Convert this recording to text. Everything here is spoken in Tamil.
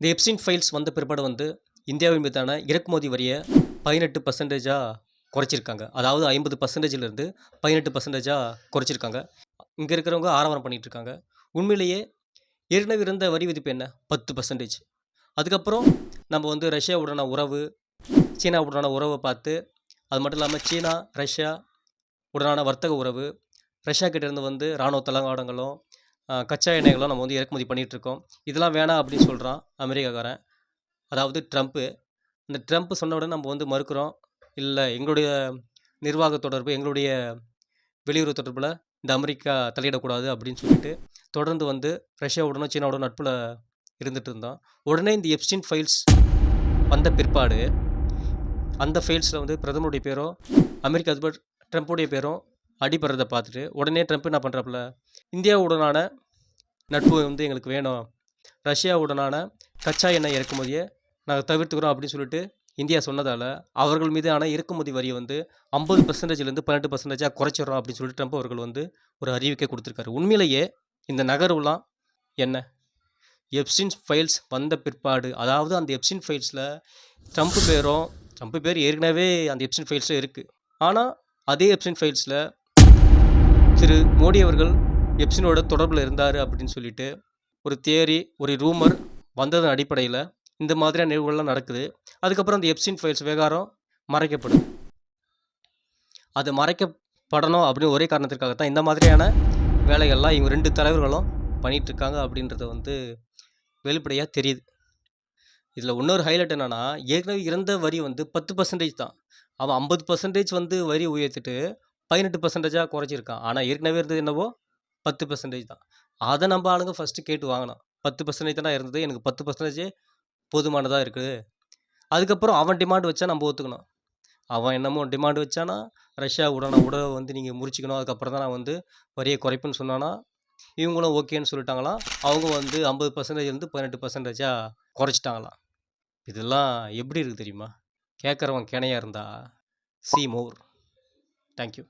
இந்த எப்சின் ஃபைல்ஸ் வந்த பிற்பாடு வந்து இந்தியாவின் மீதான இறக்குமதி வரியை பதினெட்டு பர்சன்டேஜாக குறைச்சிருக்காங்க. அதாவது ஐம்பது பர்சன்டேஜிலேருந்து பதினெட்டு பர்சன்டேஜாக குறைச்சிருக்காங்க. இங்கே இருக்கிறவங்க ஆரம்பம் பண்ணிட்டு இருக்காங்க. உண்மையிலேயே ஏற்கனவே இருந்த வரி விதிப்பு என்ன? பத்து பர்சன்டேஜ் அதுக்கப்புறம் நம்ம வந்து ரஷ்யாவுடனான உறவு சீனாவுடனான உறவை பார்த்து அது மட்டும் இல்லாமல் சீனா ரஷ்யா உடனான வர்த்தக உறவு ரஷ்யா கிட்டேருந்து வந்து இராணுவ தளவாடங்களும் கச்சா எண்ணெய்களும் நம்ம வந்து இறக்குமதி பண்ணிகிட்ருக்கோம். இதெல்லாம் வேணாம் அப்படின்னு சொல்கிறான் அமெரிக்காக்காரன். அதாவது ட்ரம்ப்பு இந்த ட்ரம்ப் சொன்ன உடனே நம்ம வந்து மறுக்கிறோம். இல்லை எங்களுடைய நிர்வாக தொடர்பு எங்களுடைய வெளியுறவு தொடர்பில் இந்த அமெரிக்கா தலையிடக்கூடாது அப்படின்னு சொல்லிட்டு தொடர்ந்து வந்து ரஷ்யாவுடனும் சீனாவுடனும் நட்பில் இருந்துட்டு இருந்தோம். உடனே இந்த எப்ஸ்டின் ஃபைல்ஸ் வந்த பிற்பாடு அந்த ஃபைல்ஸில் வந்து பிரதமருடைய பேரும் அமெரிக்க அதிபர் ட்ரம்ப்புடைய பேரும் அடிபடுறதை பார்த்துட்டு உடனே ட்ரம்ப் என்ன பண்ணுறாப்புல இந்தியாவுடனான நட்பு வந்து எங்களுக்கு வேணும். ரஷ்யாவுடனான கச்சா எண்ணெய் இறக்குமதியை நாங்கள் தவிர்த்துக்கிறோம் அப்படின்னு சொல்லிட்டு இந்தியா சொன்னதால் அவர்கள் மீதான இறக்குமதி வரியை வந்து ஐம்பது பர்சன்டேஜ்லேருந்து பன்னெண்டு பர்சன்டேஜாக குறைச்சிடுறோம் அப்படின்னு சொல்லிட்டு ட்ரம்ப் அவர்கள் வந்து ஒரு அறிவிக்கை கொடுத்துருக்காரு. உண்மையிலேயே இந்த நகர்வுலாம் என்ன? எப்சின் ஃபைல்ஸ் வந்த பிற்பாடு அதாவது அந்த எப்சின் ஃபைல்ஸில் ட்ரம்ப் பேரும் ட்ரம்ப் பேர் ஏற்கனவே அந்த எப்சின் ஃபைல்ஸில் இருக்குது ஆனால் அதே எப்சின் ஃபைல்ஸில் திரு மோடி அவர்கள் எப்சினோட தொடர்பில் இருந்தார் அப்படின்னு சொல்லிட்டு ஒரு தியரி ஒரு ரூமர் வந்ததன் அடிப்படையில் இந்த மாதிரியான நிகழ்வுகள்லாம் நடக்குது. அதுக்கப்புறம் அந்த எப்சின் ஃபைல்ஸ் விவகாரம் மறைக்கப்படும். அது மறைக்கப்படணும் அப்படின்னு ஒரே காரணத்திற்காக தான் இந்த மாதிரியான வேலைகள்லாம் இவங்க ரெண்டு தலைவர்களும் பண்ணிகிட்ருக்காங்க அப்படின்றது வந்து வெளிப்படையாக தெரியுது. இதில் இன்னொரு ஹைலைட் என்னென்னா ஏற்கனவே இருந்த வரி வந்து பத்து பர்சன்டேஜ் தான். அவன் ஐம்பது பர்சன்டேஜ் வந்து வரி உயர்த்திட்டு பதினெட்டு பர்சன்டேஜாக குறைச்சிருக்கான். ஆனால் ஏற்கனவே இருந்தது என்னவோ பத்து பர்சன்டேஜ் தான். அதை நம்ம ஆளுங்க ஃபஸ்ட்டு கேட்டு வாங்கினோம். பத்து பர்சன்டேஜ் தான் இருந்தது. எனக்கு பத்து பர்சன்டேஜே போதுமானதாக இருக்குது. அதுக்கப்புறம் அவன் டிமாண்ட் வச்சா நம்ம ஒத்துக்கணும். அவன் என்னமோ டிமாண்ட் வச்சானா ரஷ்யா உடனே உடனே வந்து நீங்கள் முறிச்சிக்கணும். அதுக்கப்புறம் தான் நான் வந்து வரியை குறைப்புன்னு சொன்னானா இவங்களும் ஓகேன்னு சொல்லிட்டாங்களாம். அவங்க வந்து ஐம்பது பர்சன்டேஜ்லேருந்து பதினெட்டு பர்சன்டேஜாக குறைச்சிட்டாங்களாம். இதெல்லாம் எப்படி இருக்குது தெரியுமா? கேட்குறவன் கிணையாக இருந்தா சி மோர் தேங்க்யூ